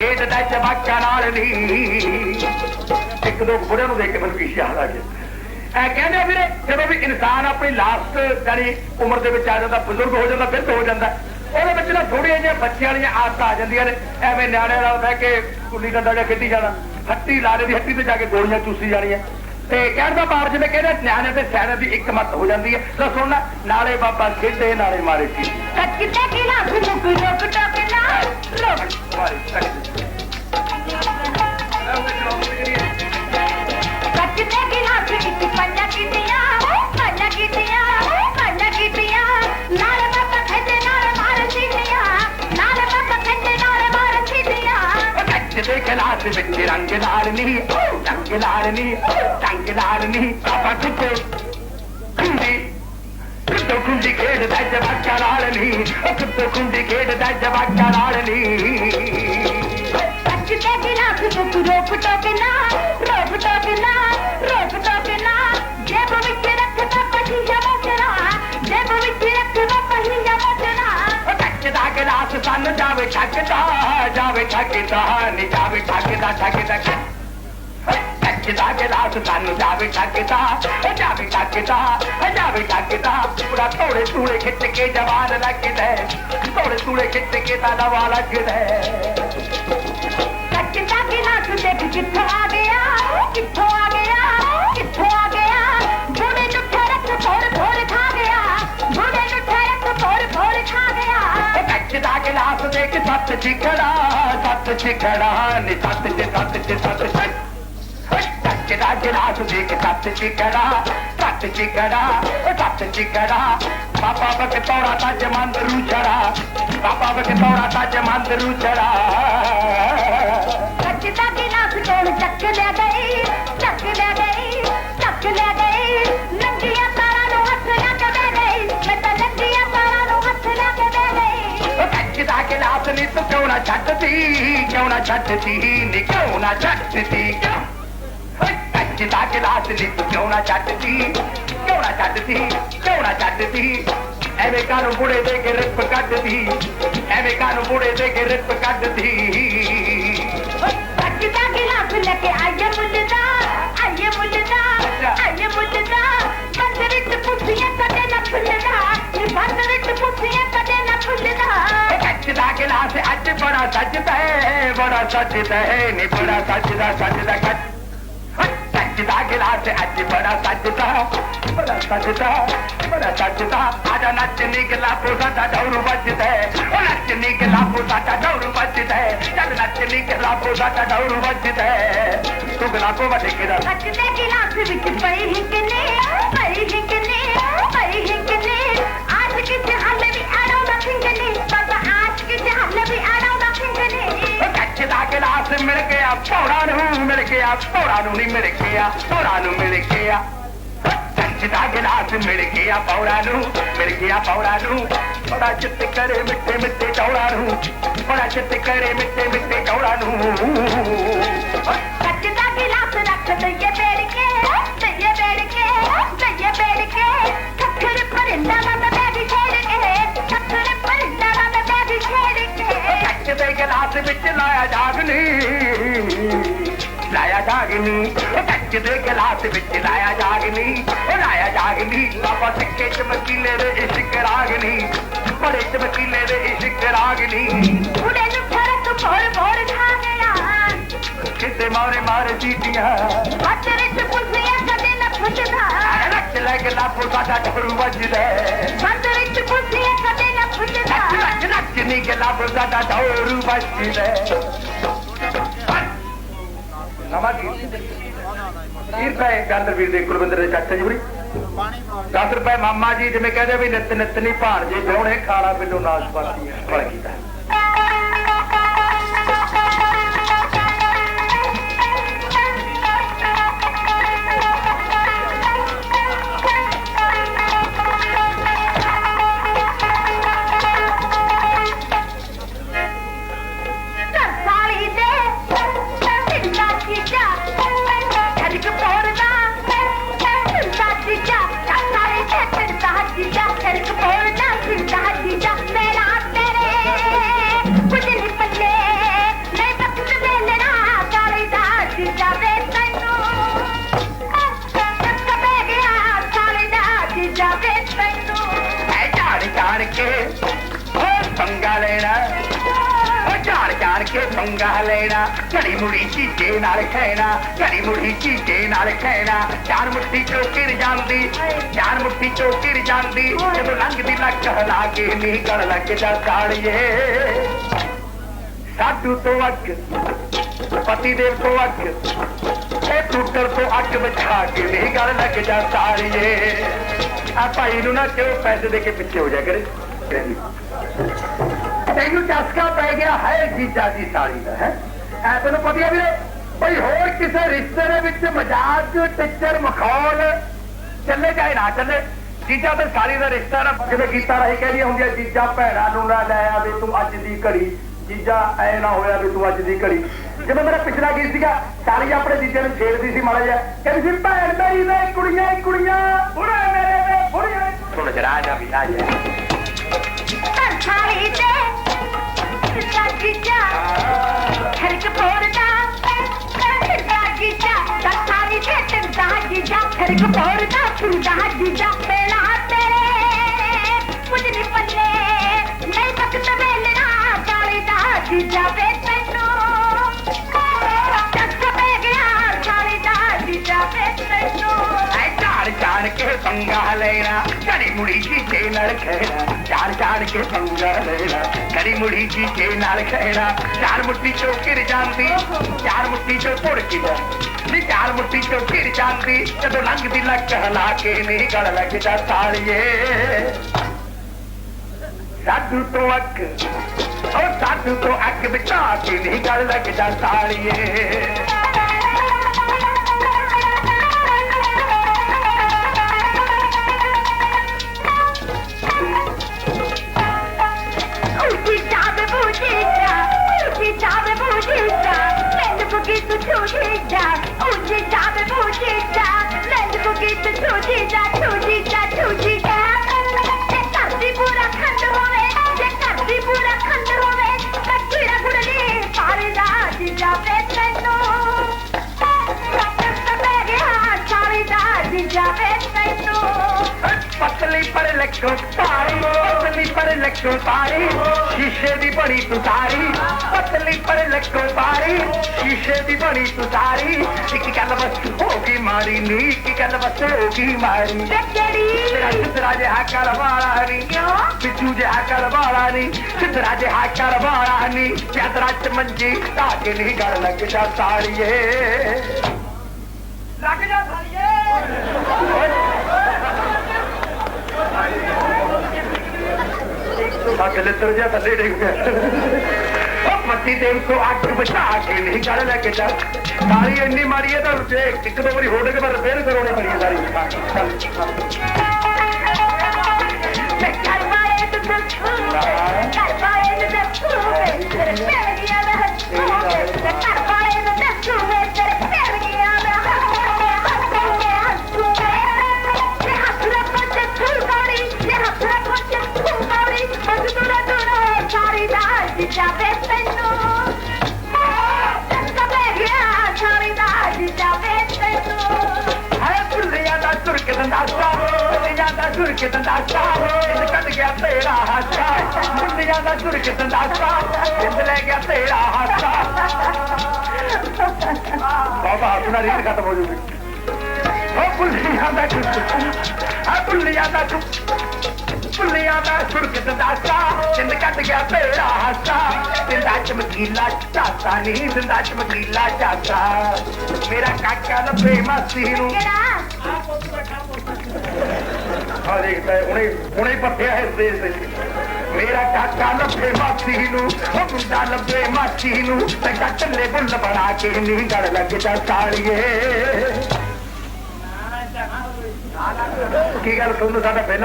ਖੇਡ ਦਾ ਜਵਾਕਾਂ ਨਾਲ ਨਹੀਂ। ਇੱਕ ਦੋ ਬੁੜਿਆਂ ਨੂੰ ਦੇਖ ਕੇ ਮੈਨੂੰ ਕੀ ਖਿਆਲ ਆ ਗਿਆ। ਐ ਕਹਿੰਦੇ ਆ ਵੀਰੇ, ਜਦੋਂ ਵੀ ਇਨਸਾਨ ਆਪਣੀ ਲਾਸਟ ਜਾਨੀ ਉਮਰ ਦੇ ਵਿੱਚ ਆ ਜਾਂਦਾ, ਬਜ਼ੁਰਗ ਹੋ ਜਾਂਦਾ, ਬਿਰਧ ਹੋ ਜਾਂਦਾ, ਉਹਦੇ ਵਿੱਚ ਨਾ ਥੋੜੀਆਂ ਜਿਹੀਆਂ ਬੱਚਿਆਂ ਵਾਲੀਆਂ ਆਦਤਾਂ ਆ ਜਾਂਦੀਆਂ ਨੇ। ਐਵੇਂ ਨਿਆਣਿਆਂ ਨਾਲ ਬਹਿ ਕੇ ਕੁੱਲੀ ਡੰਡਾ ਜਾਂ ਖੇਡੀ ਜਾਣਾ, ਹੱਟੀ ਲਾਰੇ ਦੀ ਹੱਟੀ ਤੇ ਜਾ ਕੇ ਗੋਲੀਆਂ ਚੂਸੀ ਜਾਣੀਆਂ। ਤੇ ਕਹਿਣ ਦਾ ਭਾਵ ਜਿਵੇਂ ਕਹਿੰਦੇ ਨਿਆਣੇ ਤੇ ਸਿਆਣੇ ਦੀ ਇੱਕ ਮਤ ਹੋ ਜਾਂਦੀ ਹੈ। ਤਾਂ ਸੁਣ ਨਾ, ਨਾਲੇ ਬਾਬਾ ਖੇਡੇ ਨਾਲੇ ਮਾਰੇ ਸੀ। ਕੱਚੇ ਗਿਲਾਸ ਨੂੰ ਰੋਕ ਟੋਕ ਨਾ ਰੋਕ। ਮਾਰੇ ਕੱਟ ਕੱਚੇ ਗਿਲਾਸ ਵਿੱਚ ਪੰਜਾ ਕੀਤੀਆਂ ਪੰਜਾ ਕੀਤੀਆਂ ਪੰਜਾ ਕੀਤੀਆਂ। ਨਾਲ ਬਾਬਾ ਖੱਜੇ ਨਾਲ ਮਾਰ ਸੀਤੀਆਂ ਨਾਲ ਬਾਬਾ ਖੱਜੇ ਨਾਲ ਮਾਰ ਸੀਤੀਆਂ ਕੱਚ ਦੇ ਗਲਾਸ ਵਿੱਚ ਰੰਗ ਲਾਲ ਨਹੀਂ ਲਾਲ ਨਹੀਂ ਰੰਗ ਲਾਲ ਨਹੀਂ ਆਪਾਂ ਕਿੱਥੇ ਖੁੰਡੀ ਕਿੱਥੋਂ ਖੁੰਡੀ ਖੇਡਦਾ ਜਵਾਕਾਂ ਨਾਲ ਨਹੀਂ ਕਿੱਥੋਂ ਖੁੰਡੀ ਖੇਡਦਾ ਜਵਾਕਾਂ ਨਾਲ ਨਹੀਂ ਕੱਚੇ ਗਿਲਾਸ ਨੂੰ ਰੋਕ ਟੋਕ ਨਾ ਰੋਕ ਟੋਕ ਨਾ ਰੋਕ ਟੋਕ ਨਾ ਜੇਬ ਵਿੱਚ ਰੱਖਦਾ ਪਹੀਆ ਮੋਚਣਾ ਜੇਬ ਵਿੱਚ ਰੱਖਦਾ ਪਹੀਆ ਮੋਚਣਾ ਕੱਚ ਦਾ ਗਲਾਸ ਸਾਨੂੰ ਜਾਵੇ ਠੱਗਦਾ ਜਾਵੇ ਠੱਗਦਾ ਨਹੀਂ ਜਾਵੇ ਠੱਗਦਾ ਠੱਗਦਾ ਕੱਚ ਦਾ ਗਲਾਸ ਸਾਨੂੰ ਜਾਵੇ ਠੱਗਦਾ ਉਹ ਜਾਵੇ ਠੱਗਦਾ ਉਹ ਜਾਵੇ ਠੱਗਦਾ ਪੂਰਾ ਥੋੜੇ ਥੋੜੇ ਖਿੱਚ ਕੇ ਜਵਾਨ ਲੱਗਦਾ ਥੋੜੇ ਥੋੜੇ ਖਿੱਚ ਕੇ ਤਾਂ ਨਵਾ ਲੱਗਦਾ ਕੱਚ ਦਾ ਗਿਲਾਸ ਦੇਖ ਕਿੱਥੋਂ ਆ ਗਿਆ? ਕਿੱਥੋਂ ਆ ਗਿਆ ਕਿੱਥੋਂ ਆ ਗਿਆ ਬੁੜੇ ਨੂੰ ਠਰਕ ਥੋੜ ਥੋੜ ਖਾ ਗਿਆ ਬੁੜੇ ਨੂੰ ਠਰਕ ਥੋੜ ਥੋੜ ਖਾ ਗਿਆ ਉਹ ਕੱਚ ਦਾ ਗਲਾਸ ਦੇਖ ਸੱਤ ਚਿਖੜਾ ਸੱਤ ਚਿਖੜਾ ਨੀ ਸੱਤ ਚ ਸੱਤ ਚ ਸੱਤ ਚ ਕੱਚ ਦਾ ਗਲਾਸ ਦੇਖ ਸੱਤ ਚਿਖੜਾ ਸੱਤ ਚਿਖੜਾ ਉਹ ਸੱਤ ਚਿਖੜਾ ਬਾਬਾ ਬਕ ਤੋੜਾ ਤਾਂ ਜਮੰਦਰੂ ਛੜਾ ਬਾਬਾ ਬਕ ਤੋੜਾ ਤਾਂ ਜਮੰਦਰੂ ਛੜਾ ਕੱਚ ਦਾ ਗਿਲਾਸ ਕੋਲ ਚੱਕ ਲਿਆ ਗਈ ਚੱਕ ਲਿਆ ਗਈ ਚੱਕ ਲਿਆ ਗਈ। ਨੰਗੀਆਂ ਤਾਰਾਂ ਨੂੰ ਹੱਥ ਲੱਗ ਦੇ ਗਈ ਮੈਂ ਤਾਂ ਨੰਗੀਆਂ ਤਾਰਾਂ ਨੂੰ ਹੱਥ ਲੱਗ ਦੇ ਗਈ। ਉਹ ਕੱਚ ਦਾ ਗਲਾਸ ਨੀ ਤੂੰ ਕਿਉਂ ਨਾ ਛੱਡਦੀ ਕਿਉਂ ਨਾ ਛੱਡਦੀ ਨੀ ਕਿਉਂ ਨਾ ਛੱਡਦੀ ਕਿਉਂ? ਓਏ ਕੱਚ ਦਾ ਗਲਾਸ ਨੀ ਤੂੰ ਕਿਉਂ ਨਾ ਛੱਡਦੀ? ਕਿਉਂ ਨਾ ਛੱਡਦੀ? ਕਿਉਂ ਨਾ ਛੱਡਦੀ? ਐਵੇਂ ਕਾਨੂੰ ਬੁੜੇ ਦੇ ਕੇ ਰਿਪ ਕੱਢਦੀ। ਐਵੇਂ ਕਾਨੂੰ ਬੁੜੇ ਦੇ ਕੇ ਰਿਪ ਕੱਢਦੀ। ਕੱਚ ਦਾ ਗਿਲਾਸ ਲੈ ਕੇ ਆਈਏ ਮੁੰਡਾ ਆਈਏ ਮੁੰਡਾ ਆਈਏ ਮੁੰਡਾ ਬੰਦ ਵਿੱਚ ਪੁੱਛੀਆਂ ਕਦੇ ਨਾ ਫੁੱਲਦਾ ਨੀ ਬੰਦ ਵਿੱਚ ਪੁੱਛੀਆਂ ਕਦੇ ਨਾ ਉਹ ਕੱਚ ਦਾ ਗਲਾਸ ਅੱਜ ਬੜਾ ਸੱਜਦਾ ਹੈ ਬੜਾ ਸੱਜਦਾ ਹੈ ਨੀ ਬੜਾ ਸੱਜਦਾ ਸੱਜਦਾ ਕੱਚ ਓਏ ਕੱਚ ਦਾ ਗਲਾਸ ਅੱਜ ਬੜਾ ਸੱਜਦਾ ਬੜਾ ਸੱਜਦਾ ਬੜਾ ਸੱਜਦਾ ਆਜਾ ਨੱਚ ਨਿਕਲਾ ਪੋਸਾ ਦਾ ਡੌਰੂ ਵੱਜਦਾ ਹੈ। ਉਹ ਨੱਚ ਨਿਕਲਾ ਪੋਸਾ ਦਾ ਡੌਰੂ ਵੱਜਦਾ ਹੈ। ਚੱਲ ਨੱਚ ਨਿਕਲਾ ਪੋਸਾ ਦਾ ਡੌਰੂ ਵੱਜਦਾ ਹੈ। ਤੂੰ ਗਲਾਬੋ ਵੱਡੇ ਕਿਹਦਾ ਕੱਚ ਦੇ ਗਿਲਾਸ ਵਿੱਚ ਪਈ ਹਿੰਕਨੇ ਪਈ ਹਿੰਕਨੇ ਪਈ ਹਿੰਕਨੇ ਆਜ ਕਿਤੇ ਹੱਲੇ ਵੀ ਆੜਾਉਂਦਾ ਸਿੰਗਨੇ ਬਾਬਾ ਉਹ ਕੱਚ ਮਿਲ ਗਿਆ। ਭੌੜਾ ਨੂੰ ਮਿਲ ਗਿਆ। ਭੌੜਾ ਨੂੰ ਨਹੀਂ ਮਿਲ ਗਿਆ। ਭੌੜਾ ਨੂੰ ਮਿਲ ਗਿਆ। ਕੱਚ ਦਾ ਮਿਲ ਗਿਆ। ਭੌੜਾ ਨੂੰ ਮਿਲ ਗਿਆ। ਭੌੜਾ ਨੂੰ ਬੜਾ ਚਿੱਤ ਕਰੇ ਮਿੱਠੇ ਮਿੱਠੇ ਚੌੜਾ ਨੂੰ। ਬੜਾ ਚਿੱਤ ਕਰੇ ਮਿੱਠੇ ਮਿੱਠੇ ਚੌੜਾ ਨੂੰ। ਕੱਚ ਗਿਲਾਸ ਰੱਖ ਦਈਏ ਜਾਗਨੀ ਉਹ ਕੱਚ ਦੇ ਗਲਾਸ ਵਿੱਚ ਲਾਇਆ ਜਾਗਨੀ ਉਹ ਲਾਇਆ ਜਾਗਨੀ ਬਾਬਾ ਸਿੱਕੇ ਚ ਮਕੀਲੇ ਦੇ ਇਸ਼ਕ ਰਾਗਨੀ ਬੜੇ ਚ ਮਕੀਲੇ ਦੇ ਇਸ਼ਕ ਰਾਗਨੀ। ਬੁੜੇ ਨੂੰ ਫ਼ਰਕ ਫੋੜ ਫੋੜ ਖਾ ਗਿਆ। ਕਿਤੇ ਮਾਰੇ ਮਾਰੇ ਸੀਟੀਆਂ ਹੱਥ ਵਿੱਚ ਪੁੱਛੀਆਂ ਕਦੇ ਨਾ ਫੁੱਟਦਾ ਰੱਖ ਲੈ ਗਲਾ ਪੋਸਾ ਦਾ ਢੋਲ ਵੱਜਦਾ। ਹੱਥ ਵਿੱਚ ਪੁੱਛੀਆਂ ਕਦੇ ਨਾ ਫੁੱਟਦਾ ਨੱਚ ਨੱਚ ਨੀ ਗਲਾ ਪੋਸਾ ਦਾ ਢੋਲ ਵੱਜਦਾ। ਨਵਾਂ ਗੀਤ 30 ਰੁਪਏ ਗੰਦਰਵੀਰ ਦੇ ਕੁਲਵਿੰਦਰ ਦੇ ਚਾਚਾ ਜੀ ਹੁਰੀ 10 ਰੁਪਏ ਮਾਮਾ ਜੀ ਜਿਵੇਂ ਕਹਿੰਦੇ ਵੀ ਨਿੱਤ ਨਿੱਤ ਨਹੀਂ ਭਾਣ ਜੇ ਵਿਆਹਣੇ ਖਾਣਾ ਬਿੱਲੋ ਨਾਸ਼ਪਾਤੀ ਫਲ ਕੀਤਾ ਕੇ ਤੈਨੂੰ ਐ ਝਾੜ ਝਾੜ ਕੇ ਓ ਪੰਗਾ ਲੈਣਾ। ਓ ਝਾੜ ਝਾੜ ਕੇ ਪੰਗਾ ਲੈਣਾ। ਘੜੀ ਮੁੜੀ ਚੀਟੇ ਨਾਲ ਖੈਣਾ ਘੜੀ ਮੁੜੀ ਚੀਟੇ ਨਾਲ ਖੈਣਾ ਚਾਰ ਮੁੱਠੀ ਚੋਕਰ ਜਾਂਦੀ। ਚਾਰ ਮੁੱਠੀ ਚੋਕਰ ਜਾਂਦੀ। ਜਦੋਂ ਲੰਘਦੀ ਨੱਕ ਹਲਾ ਕੇ ਨੀ ਗਲ ਲੱਗ ਜਾ ਕਾਲੀਏ। ਸਾਡੂ ਤੋਂ ਅੱਗ, ਪਤੀ ਦੇਵ ਤੋਂ ਅੱਗ ਇਹ ਟੁੱਟਰ ਤੋਂ ਅੱਗ ਵਿਛਾ ਕੇ ਨਹੀਂ ਗੱਲ ਲੱਗ ਜਾ ਸਾਰੀਏ ਆ ਭਾਈ ਨੂੰ ਨਾ ਕਿਉਂ ਪੈਸੇ ਦੇ ਕੇ ਪਿੱਛੇ ਹੋ ਜਾ ਕਰੇ? ਤੈਨੂੰ ਚਸਕਾ ਪੈ ਗਿਆ ਹੈ ਜੀਜਾ ਦੀ ਸਾੜੀ ਦਾ, ਹੈ? ਐ ਤੈਨੂੰ ਪਤਾ ਵੀਰੇ, ਬਈ ਹੋਰ ਕਿਸੇ ਰਿਸ਼ਤੇ ਦੇ ਵਿੱਚ ਮਜ਼ਾਕ ਟਿੱਚਰ, ਮਖੌਲ ਚੱਲੇ ਚਾਹੇ ਨਾ ਚੱਲੇ। ਜੀਜਾ ਤੇ ਸਾਲੀ ਦਾ ਰਿਸ਼ਤਾ ਨਾ ਜਿਵੇਂ ਕੀਤਾ ਰਹੀ ਕਹਿੰਦੀ ਹੁੰਦੀ ਜੀਜਾ ਭੈਣਾ ਨੂੰ ਨਾ ਲੈ ਆਵੇ ਤੂੰ ਅੱਜ ਦੀ ਘੜੀ। ਜੀਜਾ ਐ ਨਾ ਹੋਇਆ ਵੀ ਤੂੰ ਅੱਜ ਦੀ ਘੜੀ। ਜਿਵੇਂ ਮੇਰਾ ਪਿਛਲਾ ਗੀਤ ਸੀਗਾ, ਸਾਲੀ ਆਪਣੇ ਜੀਜੇ ਨੂੰ ਛੇੜਦੀ ਸੀ ਮਾੜਾ ਜਿਹਾ, ਕਹਿੰਦੀ ਸੀ, ਭੈਣ ਮੇਰੀ ਵੇ, ਕੁੜੀਆਂ ਕੁੜੀਆਂ। ਬੁੜੇ ਸੁਣ ਜਰਾ ਜਾ ਵੀ ਆ ਜਾ ਪਰਛਾਈ ਤੇ ਸਾਡੀ ਜਾ ਖਰਕ ਪੋਰਦਾ ਸਾਡੀ ਜਾ ਸਾਡੀ ਤੇ ਸਾਡੀ ਜਾ ਖਰਕ ਪੋਰਦਾ ਸਾਡੀ ਜਾ ਪੰਗਾ ਲੈਣਾ ਘੜੀ ਮੁੜੀ ਚੀਚੇ ਨਾਲ ਖੇਣਾ ਝਾੜ ਝਾੜ ਕੇ ਪੰਗਾ ਲੈਣਾ ਘੜੀ ਮੁੜੀ ਚੀਚੇ ਨਾਲ ਖੇਣਾ ਚਾਰ ਮੁੱਠੀ ਚੋਂ ਘਿਰ ਜਾਂਦੀ ਚਾਰ ਮੁੱਠੀ ਚੋਂ ਪੁੜ ਕੇ ਨੀ ਚਾਰ ਮੁੱਠੀ ਚੋਂ ਘਿਰ ਜਾਂਦੀ ਜਦੋਂ ਲੰਘਦੀ ਲੱਕ ਹਲਾ ਕੇ ਨਹੀਂ ਗਲ ਲੱਗਦਾ ਸਾਲੀਏ ਸਾਧੂ ਤੋਂ ਅੱਖ ਉਹ ਸਾਧੂ ਤੋਂ ਅੱਖ ਬਚਾ ਕੇ ਨਹੀਂ ਗਲ ਲੱਗਦਾ ਸਾਲੀਏ ਪਤਲੀ ਪਰ ਲੱਖੋਂ ਤਾਰੀ ਪਤਲੀ ਪਰ ਲੱਖੋਂ ਤਾਰੀ ਸ਼ੀਸ਼ੇ ਦੀ ਬਣੀ ਤੂੰ ਤਾਰੀ ਪਤਲੀ ਪਰ ਲੱਖੋਂ ਤਾਰੀ ਸ਼ੀਸ਼ੇ ਦੀ ਬਣੀ ਤੂੰ ਤਾਰੀ ਇੱਕ ਗੱਲ ਬਸ ਹੋ ਗਈ ਮਾਰੀ ਨੀ ਇੱਕ ਗੱਲ ਬਸ ਹੋ ਗਈ ਮਾਰੀ. ਤੇਰਾ ਸਿੱਧਰਾ ਜਿਹਾ ਕਰ ਵਾਲਾ ਨੀ। ਬਿੱਜੂ ਜਿਹਾ ਕਰ ਵਾਲਾ ਨੀ। ਸਿੱਧਰਾ ਜਿਹਾ ਕਰ ਵਾਲਾ ਨੀ। ਚਾਦਰਾ ਚ ਮੰਜੀ ਢਾ ਕੇ ਨਹੀਂ ਗੱਲ ਲੱਗ ਜਾ ਸਾਲੀਏ। ਲੱਗ ਜਾ ਸਾਲੀਏ। ਅੱਗ ਲੱਤਰ ਜਿਹਾ ਥੱਲੇ ਡਿੱਗ ਪਿਆ। ਉਹ ਮੱਤੀ ਤੇਲ ਕੋ ਅੱਗ ਬਚਾ ਕੇ ਨਹੀਂ ਗੱਲ ਲੈ ਕੇ ਜਾ। ਸਾਰੀ ਇੰਨੀ ਮਾਰੀ ਹੈ ਤਾਂ ਜੇ ਇੱਕ ਦੋ ਵਾਰੀ ਹੋੜੇ ਕੇ ਬਾਅਦ ਰਿਪੇਅਰ ਕਰਾਉਣੀ ਪੜੀ ਸਾਰੀ ਚੱਲ, ਚੱਲ Se calmare tu tu, di jabe tenu. Kabe gya sari da di jabe tenu. ਹੈ ਭੁੱਲਿਆ ਦਾ ਤੁਰਕ ਦੰਦਾਸਾ ਭੁੱਲਿਆ ਦਾ ਤੁਰਕ ਦੰਦਾਸਾ ਜਿੰਦ ਕੱਢ ਗਿਆ ਤੇਰਾ ਹਾਸਾ ਭੁੱਲਿਆ ਦਾ ਤੁਰਕ ਦੰਦਾਸਾ ਜਿੰਦ ਲੈ ਗਿਆ ਤੇਰਾ ਹਾਸਾ ਬਾਬਾ ਆਪਣਾ ਰੀਤ ਖਤਮ ਹੋ ਜੂਗੀ ਉਹ ਭੁੱਲਿਆ ਦਾ ਤੁਰਕ ਆ ਭੁੱਲਿਆ ਦਾ ਤੁਰਕ ਭੁੱਲਿਆ ਦਾ ਤੁਰਕ ਦੰਦਾਸਾ ਜਿੰਦ ਕੱਢ ਗਿਆ ਤੇਰਾ ਹਾਸਾ। ਜਿੰਦਾ ਚਮਕੀਲਾ ਚਾਤਾ ਨਹੀਂ ਜਿੰਦਾ ਚਮਕੀਲਾ ਚਾਤਾ ਮੇਰਾ ਕਾਕਾ ਲੱਭੇ ਮਾਸੀ ਨੂੰ। Kera. ਆ ਦੇਖਦਾ ਹੁਣੇ ਹੁਣੇ ਪੱਥਿਆ ਹੈ ਇਸ ਦੇਸ਼ ਦੇ। ਮੇਰਾ ਕਾਕਾ ਲੱਭੇ ਮਾਸੀ ਨੂੰ। ਉਹ ਮੁੰਡਾ ਲੱਭੇ ਮਾਸੀ ਨੂੰ। ਤੇ ਕੱਟਲੇ ਬੁੱਲ ਬਣਾ ਕੇ ਨੀ ਗੜ ਲੱਗ ਜਾ ਸਾਲੀਏ। ਕੀ ਗੱਲ ਤੁਹਾਨੂੰ ਸਾਡਾ ਪਹਿਲਾਂ